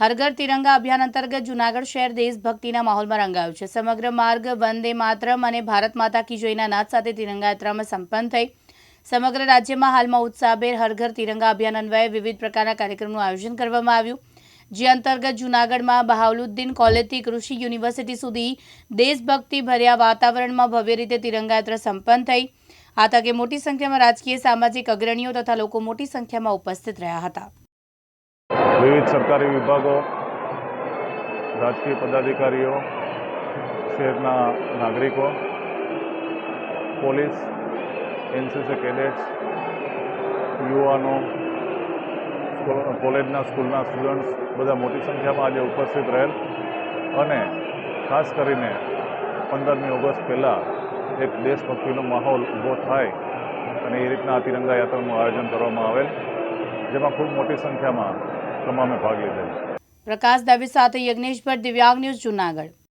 હરઘર તિરંગા અભિયાન અંતર્ગત જૂનાગઢ શહેર દેશભક્તિના માહોલમાં રંગાયું છે. સમગ્ર માર્ગ વંદે માતરમ અને ભારત માતા કી જોઈના નાદ સાથે તિરંગા યાત્રામાં સંપન્ન થઈ. સમગ્ર રાજ્યમાં હાલમાં ઉત્સાહભેર હરઘર તિરંગા અભિયાન અન્વયે વિવિધ પ્રકારના કાર્યક્રમનું આયોજન કરવામાં આવ્યું. જે અંતર્ગત જૂનાગઢમાં બહાઉલુદ્દીન કોલેજથી કૃષિ યુનિવર્સિટી સુધી દેશભક્તિ ભર્યા વાતાવરણમાં ભવ્ય રીતે તિરંગા યાત્રા સંપન્ન થઈ. આ તકે મોટી સંખ્યામાં રાજકીય, સામાજિક અગ્રણીઓ તથા લોકો મોટી સંખ્યામાં ઉપસ્થિત રહ્યા હતા. વિવિધ સરકારી વિભાગો, રાજકીય પદાધિકારીઓ, શહેરના નાગરિકો, પોલીસ, એનસીસી કેડેટ્સ, યુવાનો કોલેજના સ્કૂલના સ્ટુડન્ટ્સ બધા મોટી સંખ્યામાં આજે ઉપસ્થિત રહેલ અને ખાસ કરીને પંદરમી ઓગસ્ટ પહેલાં એક દેશભક્તિનો માહોલ ઊભો થાય અને એ રીતના તિરંગા યાત્રાનું આયોજન કરવામાં આવેલ, જેમાં ખૂબ મોટી સંખ્યામાં તમામે ભાગ લીધેલ પ્રકાશ દવે સાથે યજ્ઞેશ દિવ્યાંગ ન્યૂઝ જૂનાગઢ.